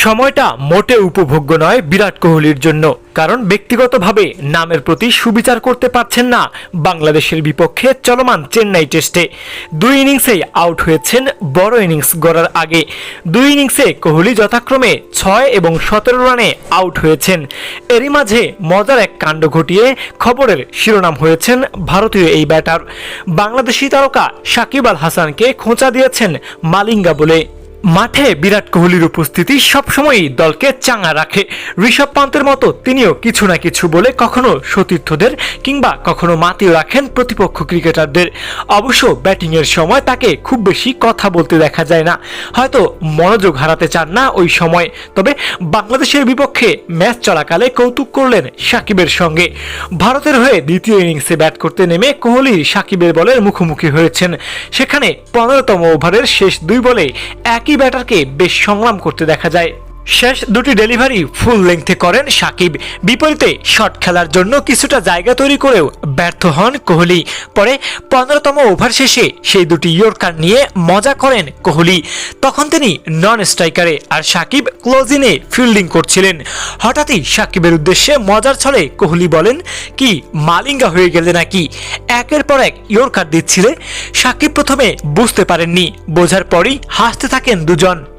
সময়টা মোটে উপভোগ্য নয় বিরাট কোহলির জন্য, কারণ ব্যক্তিগতভাবে নামের প্রতি সুবিচার করতে পারছেন না বাংলাদেশের বিপক্ষে চলমান চেন্নাই টেস্টে। দুই ইনিংসেই আউট হয়েছেন বড় ইনিংস গড়ার আগে। দুই ইনিংসে কোহলি যথাক্রমে ছয় এবং সতেরো রানে আউট হয়েছেন। এরই মাঝে মজার এক কাণ্ড ঘটিয়ে খবরের শিরোনাম হয়েছেন ভারতীয় এই ব্যাটার। বাংলাদেশি তারকা সাকিব আল হাসানকে খোঁচা দিয়েছেন মালিঙ্গা বলে। মাঠে বিরাট কোহলির উপস্থিতি সবসময়ই দলকে চাঙা রাখে। ঋষভ পান্তের মতো তিনিও কিছু না কিছু বলে কখনো সতীর্থদের কিংবা কখনো মাতিয়ে রাখেন প্রতিপক্ষ ক্রিকেটারদের। অবশ্য ব্যাটিংয়ের সময় তাকে খুব বেশি কথা বলতে দেখা যায় না। হয়তো মনোযোগ হারাতে চান না ওই সময়। তবে বাংলাদেশের বিপক্ষে ম্যাচ চলাকালে কৌতুক করলেন সাকিবের সঙ্গে। ভারতের হয়ে দ্বিতীয় ইনিংসে ব্যাট করতে নেমে কোহলি সাকিবের বলের মুখোমুখি হয়েছেন। সেখানে পনেরোতম ওভারের শেষ দুই বলে একই ব্যাটারকে বেশ সংগ্রাম করতে দেখা যায়। শেষ দুটি ডেলিভারি ফুল লেংথে করেন সাকিব। বিপরীতে শট খেলার জন্য কিছুটা জায়গা তৈরি করেও ব্যর্থ হন কোহলি। পরে পনেরোতম ওভার শেষে সেই দুটি ইয়র্কার নিয়ে মজা করেন কোহলি। তখন তিনি নন স্ট্রাইকারে আর সাকিব ক্লোজিনে ফিল্ডিং করছিলেন। হঠাৎই সাকিবের উদ্দেশ্যে মজার ছলে কোহলি বলেন, কি মালিঙ্গা হয়ে গেলে নাকি? একের পর এক ইয়র্কার দিচ্ছিলে। সাকিব প্রথমে বুঝতে পারেননি। বোঝার পরই হাসতে থাকেন দুজন।